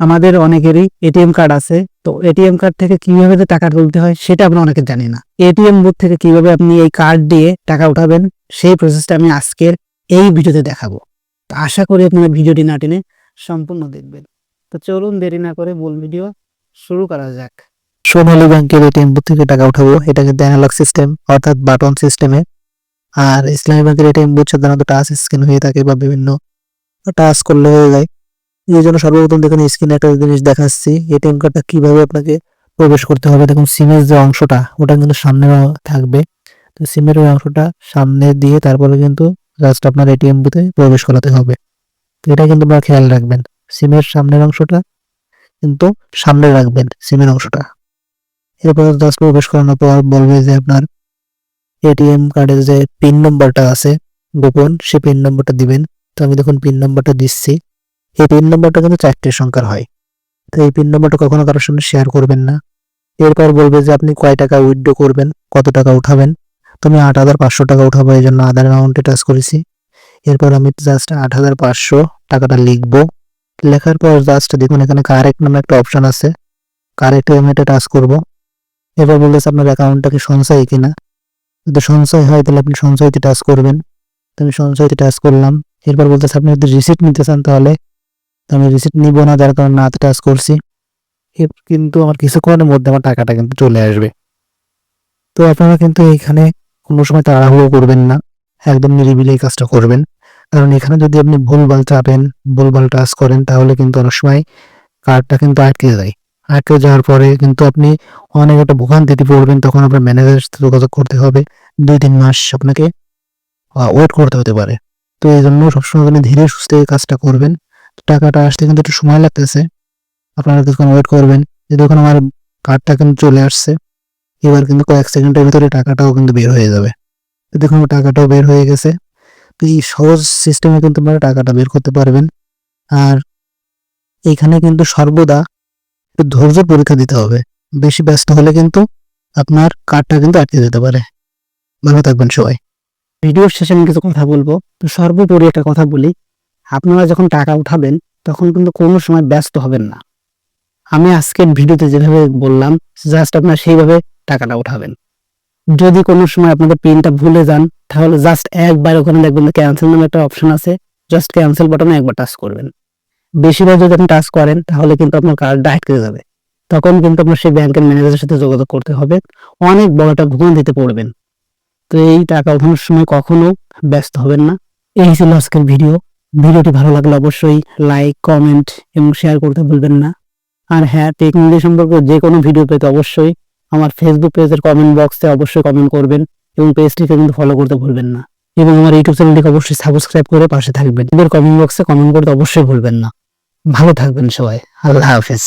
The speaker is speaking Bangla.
আমাদের অনেকেরই এটিএম কার্ড আছে, তো এটিএম কার্ড থেকে কীভাবে টাকা তুলতে হয় সেটা আমরা অনেকে জানি না। এটিএম বুথ থেকে কীভাবে আপনি এই কার্ড দিয়ে টাকা উঠাবেন সেই প্রসেসটা আমি আজকের এই ভিডিওতে দেখাবো। তো আশা করি আপনারা ভিডিওটি না টেনে সম্পূর্ণ দেখবেন। তো চলুন দেরি না করে মূল ভিডিও শুরু করা যাক। সোনালী ব্যাংকের এটিএম বুথ থেকে টাকা উঠাবো এটা কিন্তু অ্যানালগ সিস্টেম অর্থাৎ বাটন সিস্টেমে। আর ইসলামী ব্যাংকের এটিএম বুথ সাধারণত টাচ স্ক্যান হয়ে থাকে বা বিভিন্ন টাচ করলে হয়ে যায়। এই জন্য সর্বপ্রথম দেখুন স্ক্রিনে একটা জিনিস দেখাচ্ছি এটিএম কার্ডটা কীভাবে আপনাকে প্রবেশ করতে হবে। দেখুন সিমের যে অংশটা, ওটা কিন্তু সামনে থাকবে। তো সিমের ওই অংশটা সামনে দিয়ে তারপরে কিন্তু জাস্ট আপনার এটিএম বুথে প্রবেশ করাতে হবে। এটা কিন্তু আপনারা খেয়াল রাখবেন। সিমের সামনের অংশটা কিন্তু সামনে রাখবেন সিমের অংশটা। এরপর জাস্ট প্রবেশ করানোর পর বলবে যে আপনার এটিএম কার্ডের যে পিন নম্বরটা আছে, গোপন, সেই পিন নম্বরটা দিবেন। তো আমি দেখুন পিন নম্বরটা দিচ্ছি। এই পিন নম্বরটা কিন্তু চারটে সংখ্যার হয়। তো এই পিন নম্বরটা কখনো কারোর সঙ্গে শেয়ার করবেন না। এরপর বলবে যে, আপনি কয় টাকা উইথড্র করবেন? কত টাকা উঠাবেন? তো আমি আট হাজার পাঁচশো টাকা উঠাবো, এই জন্য আধার অ্যামাউন্টে টাচ করেছি। এরপর আমি জাস্ট আট হাজার পাঁচশো টাকাটা লিখব। লেখার পর জাস্ট দেখুন এখানে কারেক্ট নামে একটা অপশন আছে। কারেক্ট আমি এটা টাচ করব। এবার বলতেছে আপনার অ্যাকাউন্টটা কি সঞ্চয় কিনা? যদি সঞ্চয় হয়, তাহলে আপনি সঞ্চয়তে টাচ করবেন। তো আমি সঞ্চয়তে টাচ করলাম। এরপর বলতেছে, আপনি যদি রিসিপ্ট নিতে চান তাহলে তো আমি রিসিপ্ট নিব না, যার কারণে নাতে টাচ করছি। কিন্তু আমার কিছুক্ষণের মধ্যে আমার টাকাটা কিন্তু চলে আসবে। তো আপনারা কিন্তু এখানে কোনো সময় তাড়াহুড়ো করবেন না, একদম নিরিবিলি এই কাজটা করবেন। কারণ এখানে যদি আপনি ভুলভাল চাপেন, ভুলভাল টাচ করেন, তাহলে কিন্তু অনেক সময় কার্ডটা কিন্তু আটকে যায়। আটকে যাওয়ার পরে কিন্তু আপনি অনেক একটা ভোগান্তিতে পড়বেন, তখন আপনার ম্যানেজারের সাথে যোগাযোগ করতে হবে। দুই তিন মাস আপনাকে ওয়েট করতে হতে পারে। তো এই জন্য সবসময় আপনি ধীরে সুস্থে কাজটা করবেন। টাকাটা আসতে কিন্তু একটু সময় লাগতেছে। আপনারা কিছুক্ষণ ওয়েট করবেন। যে দেখুন আমার কার্ডটা কিন্তু চলে আসছে। এবার কিন্তু কয়েক সেকেন্ডের ভিতরে টাকাটাও কিন্তু বের হয়ে যাবে। তো দেখুন টাকাটাও বের হয়ে গেছে। তো এই সহজ সিস্টেমে কিন্তু আপনারা টাকাটা বের করতে পারবেন। আর এইখানে কিন্তু সর্বদা একটু ধৈর্য পরীক্ষা দিতে হবে। বেশি ব্যস্ত হলে কিন্তু আপনার কার্ডটা কিন্তু আটকে যেতে পারে। ভালো থাকবেন সবাই। ভিডিওর শেষে আমি কিছু কথা বলব। তো সর্বোপরি একটা কথা বলি। আপনারা যখন টাকা উঠাবেন, তখন কিন্তু কোনো সময় ব্যস্ত হবেন না। আমি আজকের ভিডিওতে যেভাবে বললাম জাস্ট আপনারা সেইভাবে টাকাটা উঠাবেন। যদি কোনো সময় আপনাদের পিনটা ভুলে যান, তাহলে জাস্ট একবার ওখানে দেখবেন ক্যান্সেল নামে একটা অপশন আছে জাস্ট ক্যান্সেল বাটনে একবার টাচ করবেন। বেশিরভাগ যদি আপনি টাচ করেন, তাহলে কিন্তু আপনার কার্ড আটকে যাবে। তখন কিন্তু আপনার সেই ব্যাংকের ম্যানেজারের সাথে যোগাযোগ করতে হবে, অনেক বড় একটা ভুগান্তিতে পড়বেন। তো এই টাকা উঠানোর সময় কখনো ব্যস্ত হবেন না। এই ছিল আজকের ভিডিও। ভিডিওটি ভালো লাগলে অবশ্যই লাইক কমেন্ট এবং শেয়ার করতে ভুলবেন না। আর হ্যাঁ টেকনোলজি সম্পর্কে যে কোনো ভিডিও পেতে অবশ্যই আমার ফেসবুক পেজের কমেন্ট বক্সে অবশ্যই কমেন্ট করবেন এবং পেজটিকে কিন্তু ফলো করতে ভুলবেন না। এবং আমার ইউটিউব চ্যানেলটিকে অবশ্যই সাবস্ক্রাইব করে পাশে থাকবেন। এদের কমেন্ট বক্সে কমেন্ট করতে অবশ্যই ভুলবেন না। ভালো থাকবেন সবাই। আল্লাহ হাফেজ।